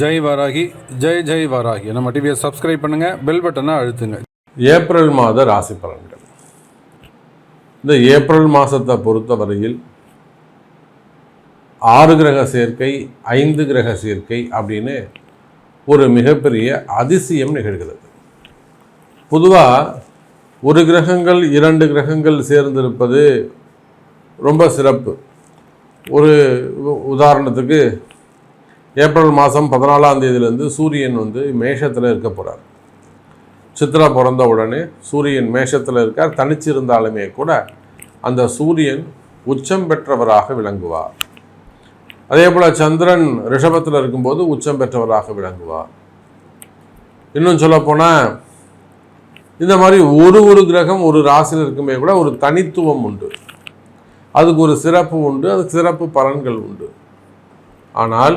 ஜெய் வராகி ஜெய் ஜெய் வராகி. நம்ம டிவியை சப்ஸ்கிரைப் பண்ணுங்க பெல் பட்டனை அழுத்துங்க. ஏப்ரல் மாத ராசி பலன்கள். இந்த ஏப்ரல் மாதத்தை பொறுத்தவரையில் ஆறு கிரக சேர்க்கை ஐந்து கிரக சேர்க்கை அப்படின்னு ஒரு மிகப்பெரிய அதிசயம் நிகழ்கிறது. பொதுவாக ஒரு கிரகங்கள் இரண்டு கிரகங்கள் சேர்ந்திருப்பது ரொம்ப சிறப்பு. ஒரு உதாரணத்துக்கு ஏப்ரல் மாதம் பதினாலாம் தேதியிலேருந்து சூரியன் வந்து மேஷத்தில் இருக்க போகிறார் சித்ரா பிறந்த உடனே சூரியன் மேஷத்தில் இருக்கார். தனிச்சிருந்தாலுமே கூட அந்த சூரியன் உச்சம் பெற்றவராக விளங்குவார். அதே போல் சந்திரன் ரிஷபத்தில் இருக்கும்போது உச்சம் பெற்றவராக விளங்குவார். இன்னும் சொல்லப்போனால் இந்த மாதிரி ஒரு ஒரு கிரகம் ஒரு ராசியில் இருக்குமே கூட ஒரு தனித்துவம் உண்டு. அதுக்கு ஒரு சிறப்பு உண்டு அதுக்கு சிறப்பு பலன்கள் உண்டு. ஆனால்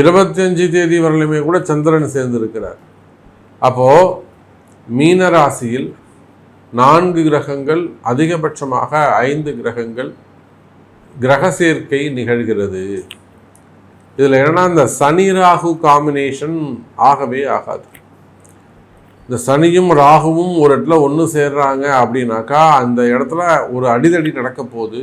இருபத்தஞ்சு தேதி வரலுமே கூட சந்திரன் சேர்ந்திருக்கிறார். அப்போது மீன ராசியில் நான்கு கிரகங்கள் அதிகபட்சமாக ஐந்து கிரகங்கள் கிரக சேர்க்கை நிகழ்கிறது. இதில் என்னன்னா இந்த சனி ராகு காம்பினேஷன் ஆகவே ஆகாது. இந்த சனியும் ராகுவும் ஒரு இடத்துல ஒன்று சேர்றாங்க அப்படின்னாக்கா அந்த இடத்துல ஒரு அடிதடி நடக்க போகுது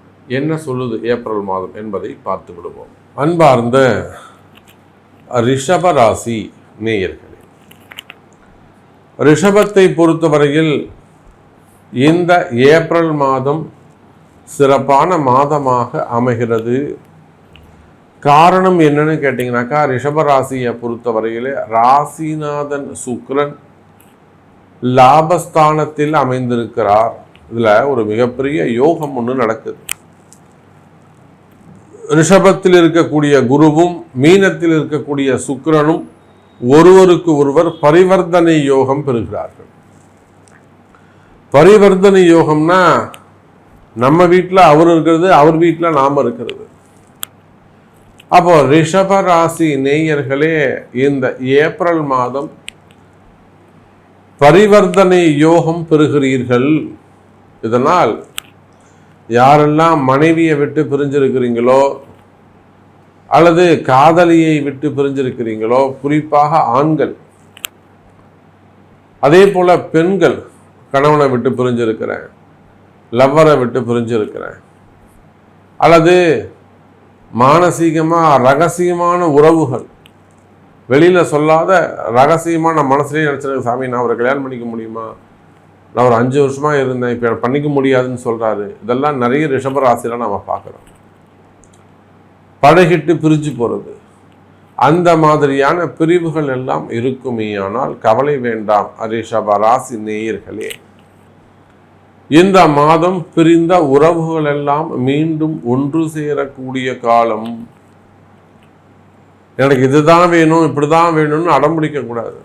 என்ன சொல்லுது ஏப்ரல் மாதம் என்பதை பார்த்து விடுவோம். அன்பார்ந்த ரிஷபராசி நேயர்களே ரிஷபத்தை பொறுத்தவரையில் இந்த ஏப்ரல் மாதம் சிறப்பான மாதமாக அமைகிறது. காரணம் என்னன்னு கேட்டிங்கனாக்கா ரிஷபராசியை பொறுத்தவரையிலே ராசிநாதன் சுக்ரன் லாபஸ்தானத்தில் அமைந்திருக்கிறார். இதில் ஒரு மிகப்பெரிய யோகம் ஒன்று நடக்குது. ரிஷபத்தில் இருக்கக்கூடிய குருவும் மீனத்தில் இருக்கக்கூடிய சுக்கிரனும் ஒருவருக்கு ஒருவர் பரிவர்த்தனை யோகம் பெறுகிறார்கள். பரிவர்த்தனை யோகம்னா நம்ம வீட்டில் அவர் இருக்கிறது அவர் வீட்டில் நாம் இருக்கிறது. அப்போ ரிஷப ராசி நேயர்களே இந்த ஏப்ரல் மாதம் பரிவர்த்தனை யோகம் பெறுகிறீர்கள். இதனால் யாரெல்லாம் மனைவியை விட்டு பிரிஞ்சிருக்கிறீங்களோ அல்லது காதலியை விட்டு பிரிஞ்சிருக்கிறீங்களோ குறிப்பாக ஆண்கள் அதே போல பெண்கள் கணவனை விட்டு பிரிஞ்சிருக்கிறேன் லவ்வரை விட்டு பிரிஞ்சிருக்கிறேன் அல்லது மானசீகமாக ரகசியமான உறவுகள் வெளியில் சொல்லாத ரகசியமாக நான் மனசுலேயே நினச்சிருக்கேன் சாமி நான் அவரை கல்யாணம் பண்ணிக்க முடியுமா? நான் ஒரு அஞ்சு வருஷமாக இருந்தேன். இப்போ பண்ணிக்க முடியாதுன்னு சொல்கிறாரு இதெல்லாம் நிறைய ரிஷபராசியில் நம்ம பார்க்குறோம். படகிட்டு பிரிஞ்சு போகிறது அந்த மாதிரியான பிரிவுகள் எல்லாம் இருக்குமே ஆனால் கவலை வேண்டாம் ரிஷப ராசி நேயர்களே. இந்த மாதம் பிரிந்த உறவுகள் எல்லாம் மீண்டும் ஒன்று சேரக்கூடிய காலம். எனக்கு இதுதான் வேணும் இப்படிதான் வேணும்னு அடம்பிடிக்க கூடாது.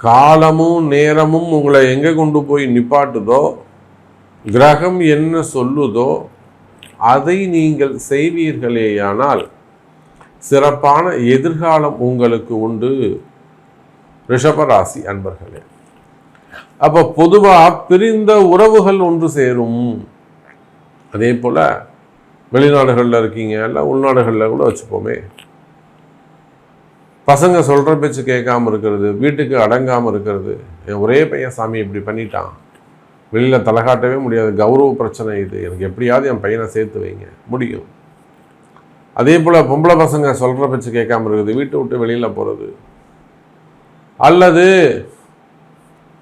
காலமும் நேரமும் உங்களை எங்கே கொண்டு போய் நிப்பாட்டுதோ கிரகம் என்ன சொல்லுதோ அதை நீங்கள் செய்வீர்களேயானால் சிறப்பான எதிர்காலம் உங்களுக்கு உண்டு. ரிஷபராசி அன்பர்களே அப்போ பொதுவாக பிரிந்த உறவுகள் ஒன்று சேரும். அதே போல் வெளிநாடுகளில் இருக்கீங்க இல்லை உள்நாடுகளில் கூட வச்சுப்போமே. பசங்க சொல்கிற பேச்சு கேட்காம இருக்கிறது வீட்டுக்கு அடங்காமல் இருக்கிறது. என் ஒரே பையன் சாமி இப்படி பண்ணிட்டான். வெளியில் தலை காட்டவே முடியாது. கௌரவ பிரச்சனை இது. எனக்கு எப்படியாவது என் பையனை சேர்த்து வைங்க. முடியும். அதே போல் பொம்பளை பசங்க சொல்கிற பேச்சு கேட்காம இருக்குது. வீட்டை விட்டு வெளியில் போகிறது அல்லது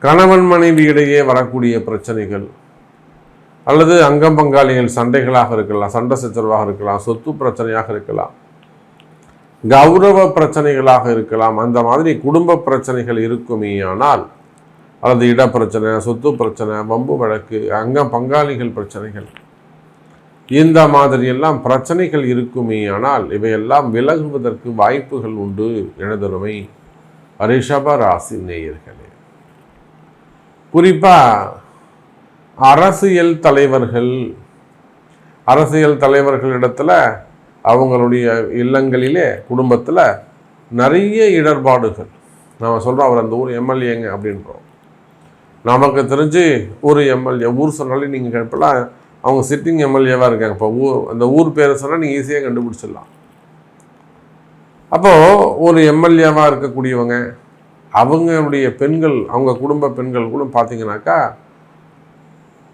கணவன் மனைவி இடையே வரக்கூடிய பிரச்சனைகள். அல்லது அங்கம் பங்காளிகள் சண்டைகளாக இருக்கலாம் சண்டை சச்சரவாக இருக்கலாம் சொத்து பிரச்சனையாக இருக்கலாம். கௌரவ பிரச்சனைகளாக இருக்கலாம். அந்த மாதிரி குடும்ப பிரச்சனைகள் இருக்குமே ஆனால் அல்லது இட பிரச்சனை சொத்து பிரச்சனை வம்பு வழக்கு அங்க பங்காளிகள் பிரச்சனைகள் இந்த மாதிரியெல்லாம் பிரச்சனைகள் இருக்குமே ஆனால் இவையெல்லாம் விலகுவதற்கு வாய்ப்புகள் உண்டு எனதருமை ரிஷப ராசி நேயர்களே. குறிப்பாக அரசியல் தலைவர்கள் அரசியல் தலைவர்களிடத்தில் அவங்களுடைய இல்லங்களிலே குடும்பத்தில் நிறைய இடர்பாடுகள். நம்ம சொல்கிறோம் அவர் அந்த ஊர் எம்எல்ஏங்க அப்படின்றோம். நமக்கு தெரிஞ்சு ஊர் எம்எல்ஏ ஊர் சொன்னாலே நீங்கள் கேட்பலாம் அவங்க சிட்டிங் எம்எல்ஏவாக இருக்காங்க. இப்போ ஊர் அந்த ஊர் பேரை சொன்னால் நீங்கள் ஈஸியாக கண்டுபிடிச்சிடலாம். அப்போது ஒரு எம்எல்ஏவாக இருக்கக்கூடியவங்க அவங்களுடைய பெண்கள் அவங்க குடும்ப பெண்கள் கூட பார்த்தீங்கன்னாக்கா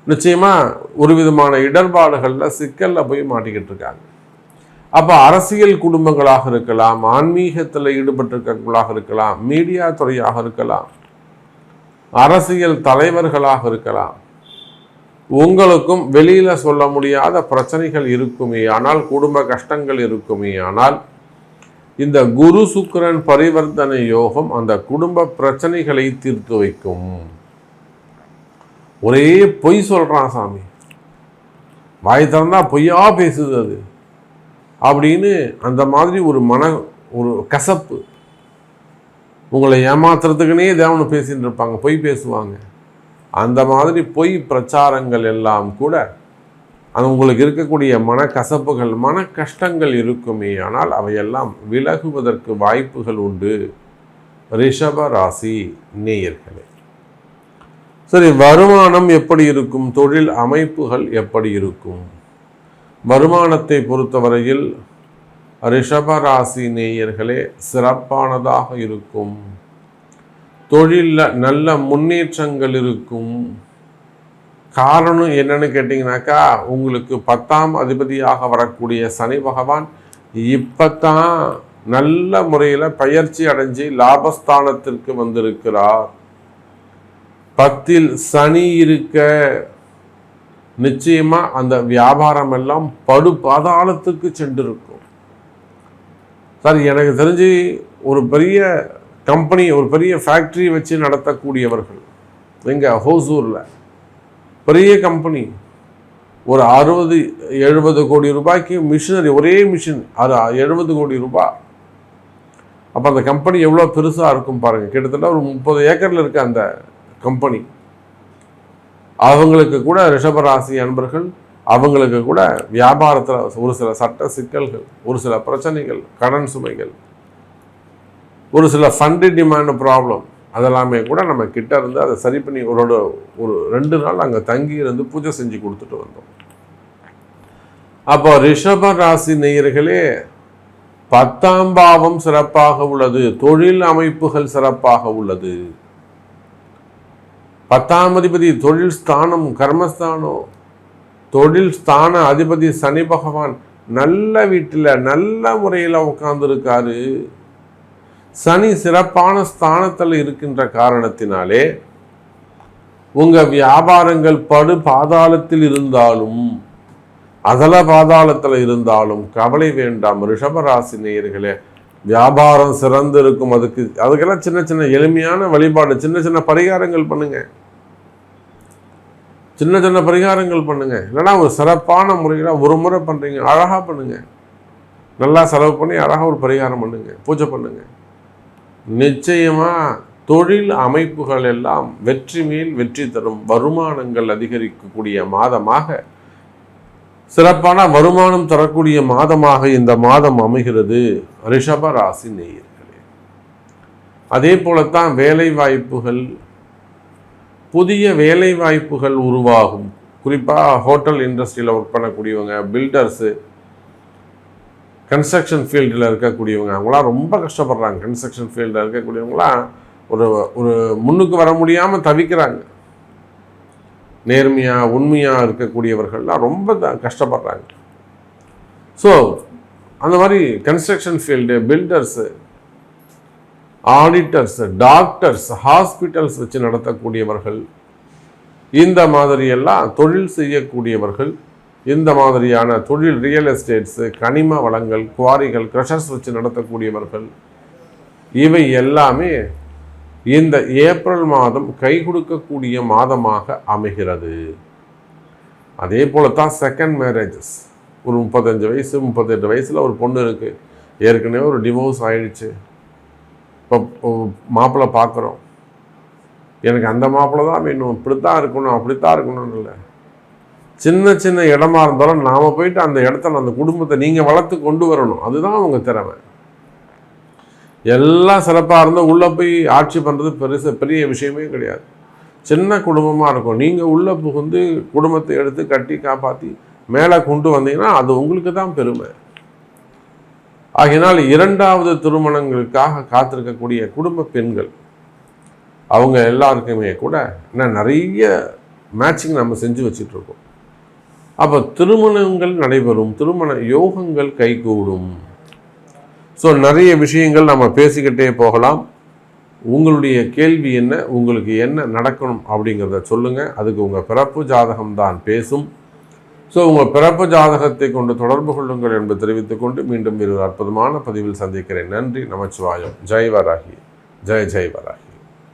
நிச்சயமாக ஒரு விதமான இடர்பாடுகளில் சிக்கலில் போய் மாட்டிக்கிட்டு இருக்காங்க. அப்போ அரசியல் குடும்பங்களாக இருக்கலாம் ஆன்மீகத்தில் ஈடுபட்டிருக்கவங்களாக இருக்கலாம் மீடியா துறையாக இருக்கலாம் அரசியல் தலைவர்களாக இருக்கலாம். உங்களுக்கும் வெளியில் சொல்ல முடியாத பிரச்சனைகள் இருக்குமே ஆனால் குடும்ப கஷ்டங்கள் இருக்குமே ஆனால் இந்த குரு சுக்கிரன் பரிவர்த்தனை யோகம் அந்த குடும்ப பிரச்சனைகளை தீர்த்து வைக்கும். ஒரே பொய் சொல்கிறான் சாமி. வாய் திறந்தா பொய்யா பேசுது அது. அப்படின்னு அந்த மாதிரி ஒரு மன ஒரு கசப்பு. உங்களை ஏமாத்துறதுக்குனே தேவனை பேசின்னு இருப்பாங்க பொய் பேசுவாங்க. அந்த மாதிரி பொய் பிரச்சாரங்கள் எல்லாம் கூட அது உங்களுக்கு இருக்கக்கூடிய மனக்கசப்புகள் மன கஷ்டங்கள் இருக்குமே. ஆனால் அவையெல்லாம் விலகுவதற்கு வாய்ப்புகள் உண்டு. ரிஷப ராசி நேயர்களே. சரி வருமானம் எப்படி இருக்கும்? தொழில் அமைப்புகள் எப்படி இருக்கும்? வருமானத்தை பொறுத்தவரையில் ரிஷபராசி நேயர்களே சிறப்பானதாக இருக்கும். தொழிலில் நல்ல முன்னேற்றங்கள் இருக்கும். காரணம் என்னன்னு கேட்டிங்கனாக்கா உங்களுக்கு பத்தாம் அதிபதியாக வரக்கூடிய சனி பகவான் இப்பத்தான் நல்ல முறையில் பயிற்சி அடைஞ்சு லாபஸ்தானத்திற்கு வந்திருக்கிறார். பத்தில் சனி இருக்க நிச்சயமா அந்த வியாபாரம் எல்லாம் படு பாதாளத்துக்கு சென்றிருக்கும். சார் எனக்கு தெரிஞ்சு ஒரு பெரிய கம்பெனி ஒரு பெரிய ஃபேக்ட்ரி வச்சு நடத்தக்கூடியவர்கள் எங்கே ஹோசூரில் பெரிய கம்பெனி ஒரு அறுபது எழுபது கோடி ரூபாய்க்கு மிஷினரி ஒரே மிஷின் அது எழுபது கோடி ரூபாய் அப்போ அந்த கம்பெனி எவ்வளோ பெருசாக இருக்கும் பாருங்கள் கிட்டத்தட்ட ஒரு முப்பது ஏக்கரில் இருக்க அந்த கம்பெனி. அவங்களுக்கு கூட ரிஷபராசி அன்பர்கள் அவங்களுக்கு கூட வியாபாரத்தில் ஒரு சில சட்ட சிக்கல்கள் ஒரு சில பிரச்சனைகள் கடன் சுமைகள் ஒரு சில ஃபண்டு டிமாண்ட் ப்ராப்ளம் அதெல்லாமே கூட நம்ம கிட்ட இருந்து அதை சரி பண்ணி ஒரு ஒரு ரெண்டு நாள் அங்கே தங்கி இருந்து பூஜை செஞ்சு கொடுத்துட்டு வந்தோம். அப்போ ரிஷப ராசி நேயர்களே பத்தாம் பாவம் சிறப்பாக உள்ளது தொழில் அமைப்புகள் சிறப்பாக உள்ளது. பத்தாம் அதிபதி தொழில் ஸ்தானம் கர்மஸ்தானம். தொழில் ஸ்தான அதிபதி சனி பகவான் நல்ல வீட்டில் நல்ல முறையில் உட்காந்துருக்காரு சனி சிறப்பான ஸ்தானத்தில் இருக்கின்ற காரணத்தினாலே உங்க வியாபாரங்கள் படு பாதாளத்தில் இருந்தாலும் அதல பாதாளத்தில் இருந்தாலும் கவலை வேண்டாம். ரிஷபராசி நேயர்களே வியாபாரம் சிறந்து இருக்கும் அதுக்கு அதுக்கெல்லாம் சின்ன சின்ன எளிமையான வழிபாடு சின்ன சின்ன பரிகாரங்கள் பண்ணுங்கள் சின்ன சின்ன பரிகாரங்கள் பண்ணுங்க. இல்லைன்னா ஒரு சிறப்பான முறையில் ஒரு முறை பண்ணுறீங்க அழகாக பண்ணுங்க. நல்லா செலவு பண்ணி அழகாக ஒரு பரிகாரம் பண்ணுங்க. பூஜை பண்ணுங்க. நிச்சயமாக தொழில் அமைப்புகள் எல்லாம் வெற்றி மேல் வெற்றி தரும். வருமானங்கள் அதிகரிக்கக்கூடிய மாதமாக சிறப்பான வருமானம் தரக்கூடிய மாதமாக இந்த மாதம் அமைகிறது ரிஷப ராசி நேயர்களே. அதே போலத்தான் வேலை வாய்ப்புகள் புதிய வேலை வாய்ப்புகள் உருவாகும். குறிப்பாக ஹோட்டல் இண்டஸ்ட்ரியில் ஒர்க் பண்ணக்கூடியவங்க பில்டர்ஸு கன்ஸ்ட்ரக்ஷன் ஃபீல்டில் இருக்கக்கூடியவங்க அவங்களாம் ரொம்ப கஷ்டப்படுறாங்க. கன்ஸ்ட்ரக்ஷன் ஃபீல்டில் இருக்கக்கூடியவங்களாம் ஒரு ஒரு முன்னுக்கு வர முடியாமல் தவிக்கிறாங்க. நேர்மையாக உண்மையாக இருக்கக்கூடியவர்கள்லாம் ரொம்ப த- கஷ்டப்படுறாங்க. ஸோ அந்த மாதிரி construction field builders auditors doctors hospitals வச்சு நடத்தக்கூடியவர்கள் இந்த மாதிரியெல்லாம் தொழில் செய்யக்கூடியவர்கள் இந்த மாதிரியான தொழில் ரியல் எஸ்டேட்ஸு கனிம வளங்கள் குவாரிகள் க்ரஷர்ஸ் வச்சு நடத்தக்கூடியவர்கள் இவை எல்லாமே இந்த ஏப்ரல் மாதம் கை கொடுக்கக்கூடிய மாதமாக அமைகிறது. அதே போல தான் செகண்ட் மேரேஜஸ் ஒரு முப்பத்தஞ்சு வயசு முப்பத்தெட்டு வயசில் ஒரு பொண்ணு இருக்குது ஏற்கனவே ஒரு டிவோர்ஸ் ஆயிடுச்சு. இப்போ மாப்பிள்ளை பார்க்குறோம். எனக்கு அந்த மாப்பிள்ளை தான் வேணும். இப்படித்தான் இருக்கணும் அப்படித்தான் இருக்கணும்னு இல்லை. சின்ன சின்ன இடமா இருந்தாலும் நாம் போயிட்டு அந்த இடத்துல அந்த குடும்பத்தை நீங்கள் வளர்த்து கொண்டு வரணும். அதுதான் அவங்க திறமை. எல்லாம் சிறப்பாக இருந்தால் உள்ளே போய் ஆட்சி பண்ணுறது பெருசு பெரிய விஷயமே கிடையாது. சின்ன குடும்பமாக இருக்கும். நீங்கள் உள்ளே புகுந்து குடும்பத்தை எடுத்து கட்டி காப்பாற்றி மேலே கொண்டு வந்தீங்கன்னா அது உங்களுக்கு தான் பெருமை. ஆகையினால் இரண்டாவது திருமணங்களுக்காக காத்திருக்கக்கூடிய குடும்ப பெண்கள் அவங்க எல்லாருக்குமே கூட இன்னும் நிறைய மேட்சிங் நம்ம செஞ்சு வச்சிட்ருக்கோம். அப்போ திருமணங்கள் நடைபெறும் திருமண யோகங்கள் கைகூடும். ஸோ நிறைய விஷயங்கள் நம்ம பேசிக்கிட்டே போகலாம். உங்களுடைய கேள்வி என்ன உங்களுக்கு என்ன நடக்கணும் அப்படிங்கிறத சொல்லுங்கள் அதுக்கு உங்கள் பிறப்பு ஜாதகம் தான் பேசும். ஸோ உங்கள் பிறப்பு ஜாதகத்தை கொண்டு தொடர்பு கொள்ளுங்கள் என்று தெரிவித்துக்கொண்டு மீண்டும் ஒரு அற்புதமான பதிவில் சந்திக்கிறேன். நன்றி நமச்சிவாயம். ஜெய் வராகி ஜெய் ஜெய் வராகி